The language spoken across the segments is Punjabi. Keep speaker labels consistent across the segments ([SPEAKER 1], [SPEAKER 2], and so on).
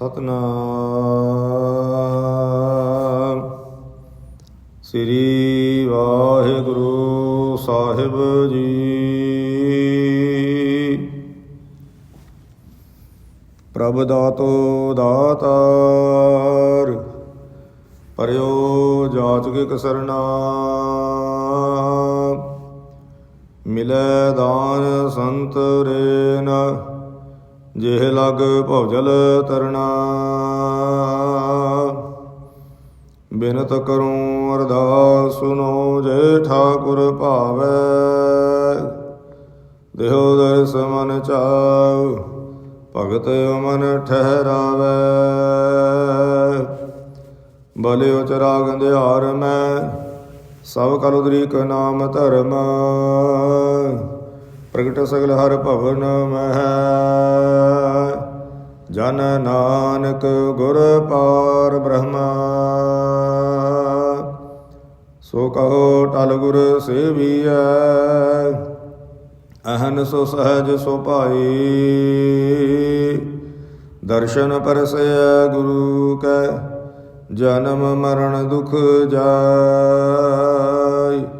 [SPEAKER 1] ਸਤਨਾਮ। ਸ੍ਰੀ ਵਾਹਿਗੁਰੂ ਸਾਹਿਬ ਜੀ। ਪ੍ਰਭ ਦਾਤੋ ਦਾਤਾਰ, ਪਰਿਓ ਜਾਚਕ ਕਸਰਨਾ। ਮਿਲੈ ਦਾਨ ਸੰਤ ਰੇਨ ਜਿਹ ਲਗ ਭਉਜਲ ਤਰਨਾ ਬਿਨਤ ਕਰੂੰ ਅਰਦਾਸ, ਸੁਨੋ ਜੇ ਠਾਕੁਰ ਭਾਵੈ। ਦੇਹੋ ਦਰਸ ਮਨ ਚਾਉ, ਭਗਤ ਮਨ ਠਹਿਰਾਵੈ। ਬਲੇ ਉਚਰਾਗ ਅੰਧਿਆਰ ਮੈਂ, ਸਭ ਕਲ ਉਦਰੀਕ ਨਾਮ ਧਰਮ। ਪ੍ਰਗਟ ਸਗਲ ਹਰ ਭਵਨ ਮਹਿ। ਜਨ ਨਾਨਕ ਗੁਰ ਪਾਰ ਬ੍ਰਹਮਾ। ਸੋ ਕਹੋ ਟਲ ਗੁਰ ਸੇਵੀਐ। ਅਹਨ ਸੋ ਸਹਜ ਸੋ ਭਾਈ। ਦਰਸ਼ਨ ਪਰਸੈ ਗੁਰੂ ਕੈ। ਜਨਮ ਮਰਨ ਦੁਖ ਜਾਇ।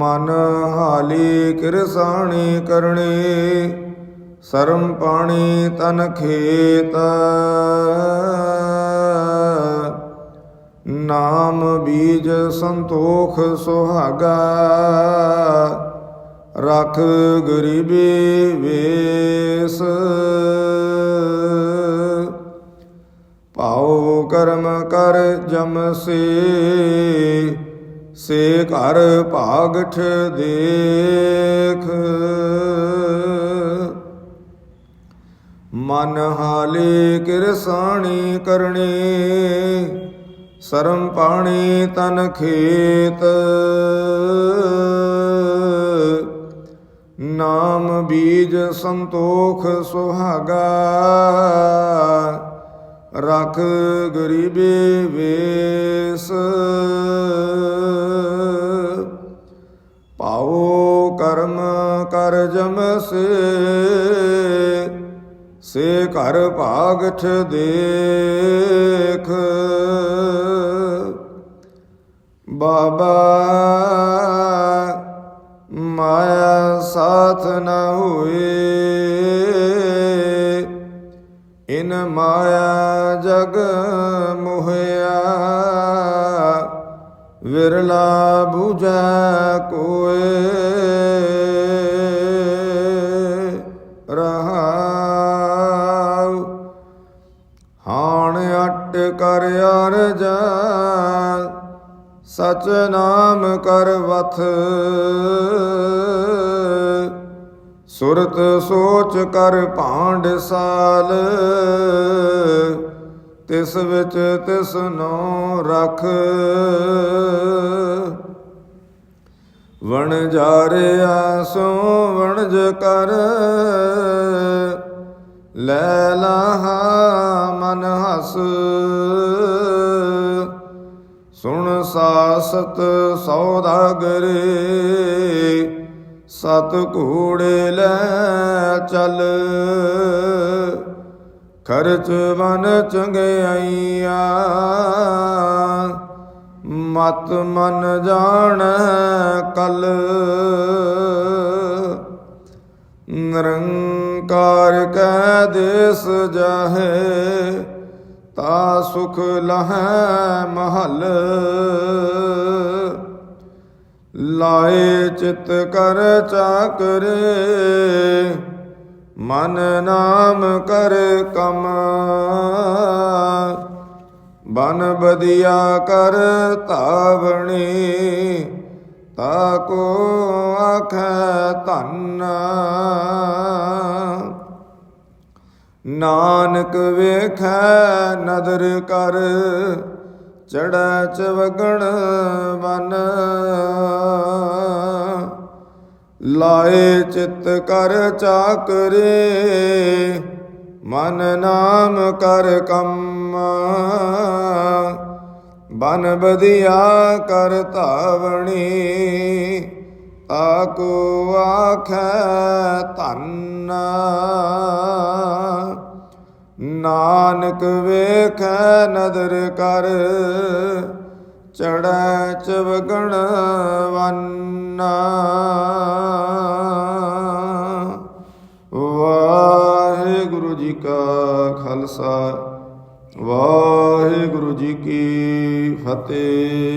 [SPEAKER 1] ਮਨ ਹਾਲੀ ਕਿਰਸਾਣੀ ਕਰਨੀ ਸਰਮ ਪਾਣੀ ਤਨ ਖੇਤ। ਨਾਮ ਬੀਜ ਸੰਤੋਖ ਸੁਹਾਗਾ, ਰਖ ਗਰੀਬੀ ਵੇਸ। ਭਾਉ ਕਰਮ ਕਰ ਜਮ ਸੇ ਸੇ ਘਰ ਭਾਗਠ ਦੇਖ। ਮਨ ਹਾਲੇ ਕਿਰਸਾਣੀ ਕਰਨੀ, ਸਰਮ ਪਾਣੀ ਤਨ ਖੇਤ। ਨਾਮ ਬੀਜ ਸੰਤੋਖ ਸੁਹਾਗਾ। ਰਖ ਗਰੀਬੀ ਵੇਸ। ਪਾਉ ਕਰਮ ਕਰ ਜਮ ਸੇ ਸੇ ਘਰ ਭਾਗਠ ਦੇਖ। ਬਾਬਾ ਮਾਇਆ ਸਾਥ ਨ ਹੋਏ। ਇਨ ਮਾਇਆ ਜਗ ਮੋਹਿਆ, ਵਿਰਲਾ 부ਜੈ ਕੋਏ। ਰਹਾਉ, ਹਾਣ ਅਟ ਕਰ ਅਰਜਾ, ਸਚ ਨਾਮ ਕਰ ਵਥ। ਸੁਰਤ ਸੋਚ ਕਰ ਭਾਂਡ ਸਾਲ, ਤਿਸ ਵਿੱਚ ਤਿਸ ਨੋ ਰਖ। ਵਣ ਜਾਰਿਆ ਸੋ ਵਣਜ ਕਰ, ਲੈ ਲਾਹਾ ਮਨ ਹਸ। ਸੁਣ ਸਾਸਤ ਸੌਦਾਗਰੇ ਸਤ ਘੋੜੇ ਲੈ ਚੱਲ। ਖਰਚ ਮਨ ਚੰਗਿਆਈਆ ਮਤ ਮਨ ਜਾਣ ਕਲ। ਨਿਰੰਕਾਰ ਕੈ ਦੇਸ ਜਾਹੇ, ਤਾ ਸੁਖ ਲਹੈ ਮਹਲ। ਲਾਏ ਚਿਤ ਕਰ ਚਾਕਰੇ, ਮਨ ਨਾਮ ਕਰ ਕਮ। ਬਨ ਬਦਿਆ ਕਰ ਧਾਵਣੀ, ਤਾ ਕੋ ਆਖੈ ਧੰਨ। ਨਾਨਕ ਵੇਖੈ ਨਦਰ ਕਰ ਚੜੈ ਚਵਗਣ ਬਨ ਲਾਏ ਚਿਤ ਕਰ ਚਾਕਰੇ, ਮਨ ਨਾਮ ਕਰ ਕੰਮ। ਬਨ ਬਦਿਆ ਕਰ ਧਾਵਣੀ ਤਾਕੋ ਆਖੈ ਧੰਨ। ਨਾਨਕ ਵੇਖੈ ਨਦਰ ਕਰ ਚੜੈ ਚਵਗਣ ਵੰਨਾ। ਵਾਹਿਗੁਰੂ ਜੀ ਕਾ ਖਾਲਸਾ, ਵਾਹਿਗੁਰੂ ਜੀ ਕੀ ਫਤਿਹ।